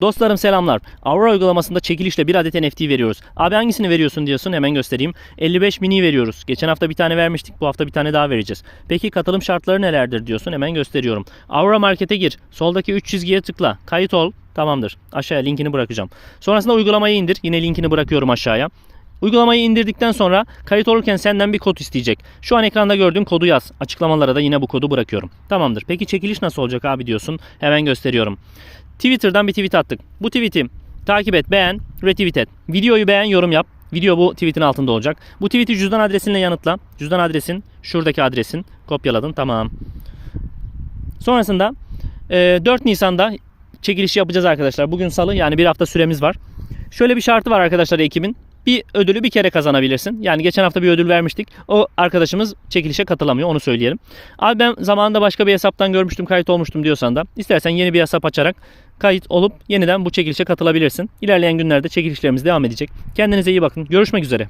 Dostlarım selamlar. Aurora uygulamasında çekilişle bir adet NFT veriyoruz. Abi hangisini veriyorsun diyorsun hemen göstereyim. 55 mini veriyoruz. Geçen hafta bir tane vermiştik. Bu hafta bir tane daha vereceğiz. Peki katılım şartları nelerdir diyorsun hemen gösteriyorum. Aurora Market'e gir. Soldaki 3 çizgiye tıkla. Kayıt ol. Tamamdır. Aşağıya linkini bırakacağım. Sonrasında uygulamayı indir. Yine linkini bırakıyorum aşağıya. Uygulamayı indirdikten sonra kayıt olurken senden bir kod isteyecek. Şu an ekranda gördüğün kodu yaz. Açıklamalara da yine bu kodu bırakıyorum. Tamamdır. Peki çekiliş nasıl olacak abi diyorsun. Hemen gösteriyorum. Twitter'dan bir tweet attık. Bu tweet'i takip et, beğen, retweet et. Videoyu beğen, yorum yap. Video bu tweetin altında olacak. Bu tweet'i cüzdan adresinle yanıtla. Cüzdan adresin şuradaki adresin. Kopyaladın. Tamam. Sonrasında e, 4 Nisan'da çekilişi yapacağız arkadaşlar. Bugün salı yani bir hafta süremiz var. Şöyle bir şartı var arkadaşlar ekibin. Bir ödülü bir kere kazanabilirsin. Yani geçen hafta bir ödül vermiştik. O arkadaşımız çekilişe katılamıyor onu söyleyelim. Abi ben zamanında başka bir hesaptan görmüştüm kayıt olmuştum diyorsan da istersen yeni bir hesap açarak kayıt olup yeniden bu çekilişe katılabilirsin. İlerleyen günlerde çekilişlerimiz devam edecek. Kendinize iyi bakın. Görüşmek üzere.